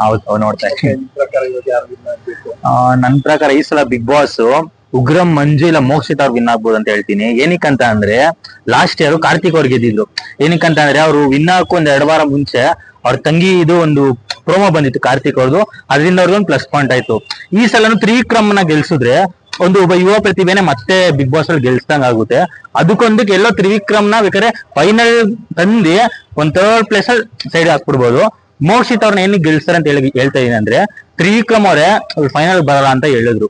ಹೌದು ನೋಡ್ತಾ ನನ್ ಪ್ರಕಾರ ಈ ಸಲ ಬಿಗ್ ಬಾಸ್ ಉಗ್ರಂ ಮಂಜು ಇಲ್ಲ ಮೋಕ್ಷಿತ್ ಅವ್ರು ವಿನ್ ಆಗ್ಬೋದು ಅಂತ ಹೇಳ್ತೀನಿ. ಏನಕ್ಕಂತ ಅಂದ್ರೆ ಲಾಸ್ಟ್ ಇಯರ್ ಕಾರ್ತಿಕ್ ಅವ್ರು ಗೆದ್ದಿದ್ರು ಏನಕ್ಕಂತ ಅಂದ್ರೆ ಅವ್ರು ವಿನ್ ಹಾಕು ಒಂದ್ ಎರಡ್ ವಾರ ಮುಂಚೆ ಅವ್ರ ತಂಗಿ ಇದು ಒಂದು ಪ್ರೋಮೋ ಬಂದಿತ್ತು ಕಾರ್ತಿಕ್ ಅವ್ರದ್ದು ಅದರಿಂದ ಒಂದು ಪ್ಲಸ್ ಪಾಯಿಂಟ್ ಆಯ್ತು. ಈ ಸಲನು ತ್ರಿವಿಕ್ರಮ್ನ ಗೆಲ್ಸಿದ್ರೆ ಒಂದು ಒಬ್ಬ ಯುವ ಪ್ರತಿಭೆನೆ ಮತ್ತೆ ಬಿಗ್ ಬಾಸ್ ಅಲ್ಲಿ ಗೆಲ್ಸ್ದಂಗ್ ಆಗುತ್ತೆ. ಅದಕ್ಕೊಂದಕ್ಕೆ ಎಲ್ಲೋ ತ್ರಿವಿಕ್ರಮ್ನ ಬೇಕಾದ್ರೆ ಫೈನಲ್ ತಂದಿ ಒಂದ್ ಥರ್ಡ್ ಪ್ಲೇಸ್ ಅಲ್ಲಿ ಸೈಡ್ ಹಾಕ್ಬಿಡ್ಬೋದು. ಮೋಕ್ಷಿತ್ ಅವ್ರನ್ನ ಏನ್ ಗೆಲ್ಸ್ತಾರೆ ಅಂತ ಹೇಳಿ ಹೇಳ್ತಾ ಇದೀನಿ ಅಂದ್ರೆ ತ್ರಿವಿಕ್ರಮ್ ಅವರೇ ಫೈನಲ್ ಬರಲ್ಲ ಅಂತ ಹೇಳಿದ್ರು.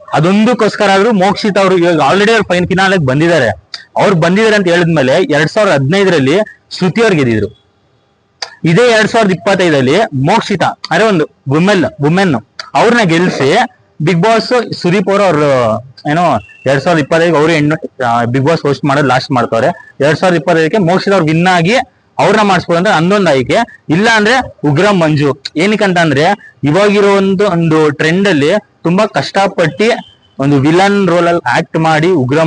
ಅದೊಂದಕ್ಕೋಸ್ಕರ ಆದ್ರೂ ಮೋಕ್ಷಿತ್ ಅವರು ಇವಾಗ ಆಲ್ರೆಡಿ ಅವ್ರು ಫೈನ್ ಫಿನಾಲ್ ಬಂದಿದ್ದಾರೆ. ಅವ್ರು ಬಂದಿದ್ದಾರೆ ಅಂತ ಹೇಳಿದ್ಮೇಲೆ ಎರಡ್ ಸಾವಿರದ ಹದಿನೈದರಲ್ಲಿ ಶ್ರುತಿ ಅವ್ರು ಗೆದ್ದಿದ್ರು. ಇದೇ ಎರಡ್ ಸಾವಿರದ ಇಪ್ಪತ್ತೈದರಲ್ಲಿ ಮೋಕ್ಷಿತ ಅಂದ್ರೆ ಒಂದು ವುಮೆನ್ ವುಮೆನ್ ಅವ್ರನ್ನ ಗೆಲ್ಸಿ ಬಿಗ್ ಬಾಸ್ ಸುದೀಪ್ ಅವರು ಅವ್ರು ಏನೋ ಎರಡ್ ಸಾವಿರದ ಇಪ್ಪತ್ತೈದು ಅವರು ಹೆಣ್ಣು ಬಿಗ್ ಬಾಸ್ ಹೋಸ್ಟ್ ಮಾಡೋದು ಲಾಸ್ಟ್ ಮಾಡ್ತಾರೆ ಎರಡ್ ಸಾವಿರದ ಇಪ್ಪತ್ತೈದಕ್ಕೆ ಮೋಕ್ಷಿತ ಅವ್ರು ವಿನ್ ಆಗಿ ಅವ್ರನ್ನ ಮಾಡಿಸ್ಬೋದು ಅಂದ್ರೆ ಹನ್ನೊಂದು ಆಯ್ಕೆ. ಇಲ್ಲ ಅಂದ್ರೆ ಉಗ್ರ ಮಂಜು. ಏನಕ್ಕಂತ ಅಂದ್ರೆ ಇವಾಗಿರೋ ಒಂದು ಒಂದು ಟ್ರೆಂಡ್ ಅಲ್ಲಿ ತುಂಬಾ ಕಷ್ಟಪಟ್ಟು ಒಂದು ವಿಲನ್ ರೋಲ್ ಅಲ್ಲಿ ಆಕ್ಟ್ ಮಾಡಿ ಉಗ್ರ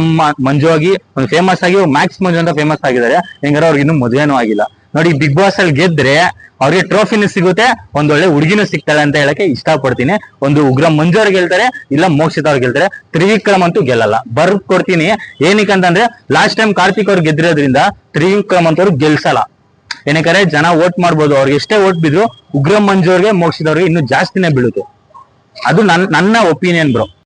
ಮಂಜು ಆಗಿ ಒಂದು ಫೇಮಸ್ ಆಗಿ ಮ್ಯಾಕ್ಸ್ ಮಂಜು ಅಂತ ಫೇಮಸ್ ಆಗಿದ್ದಾರೆ. ಹೆಂಗಾರ ಅವ್ರಿಗೆ ಇನ್ನೂ ಮದುವೆನೂ ಆಗಿಲ್ಲ. ನೋಡಿ ಬಿಗ್ ಬಾಸ್ ಅಲ್ಲಿ ಗೆದ್ರೆ ಅವ್ರಿಗೆ ಟ್ರೋಫಿನೂ ಸಿಗುತ್ತೆ ಒಂದೊಳ್ಳೆ ಹುಡುಗಿನ ಸಿಗ್ತಾಳೆ ಅಂತ ಹೇಳಕ್ಕೆ ಇಷ್ಟಪಡ್ತೀನಿ. ಒಂದು ಉಗ್ರ ಮಂಜು ಅವ್ರು ಗೆಲ್ತಾರೆ, ಇಲ್ಲ ಮೋಕ್ಷಿತ ಅವ್ರು ಗೆಲ್ತಾರೆ. ತ್ರಿವಿಕ್ರಮ್ ಅಂತೂ ಗೆಲ್ಲಲ್ಲ. ಬರ್ದ್ ಕೊಡ್ತೀನಿ. ಏನಕ್ಕಂತಂದ್ರೆ ಲಾಸ್ಟ್ ಟೈಮ್ ಕಾರ್ತಿಕ್ ಅವ್ರು ಗೆದ್ದಿರೋದ್ರಿಂದ ತ್ರಿವಿಕ್ರಮ್ ಅಂತವ್ರು ಗೆಲ್ಸಲ್ಲ. ಏನಕ್ಕೆ ಜನ ವೋಟ್ ಮಾಡ್ಬೋದು, ಅವ್ರಿಗೆ ಎಷ್ಟೇ ವೋಟ್ ಬಿದ್ರು ಉಗ್ರಂ ಮಂಜು ಅವ್ರಿಗೆ ಮೋಕ್ಷದವ್ರಿಗೆ ಇನ್ನು ಜಾಸ್ತಿನೇ ಬೀಳುತ್ತೆ. ಅದು ನನ್, ನನ್ನ ಒಪಿನಿಯನ್ ಬ್ರೋ.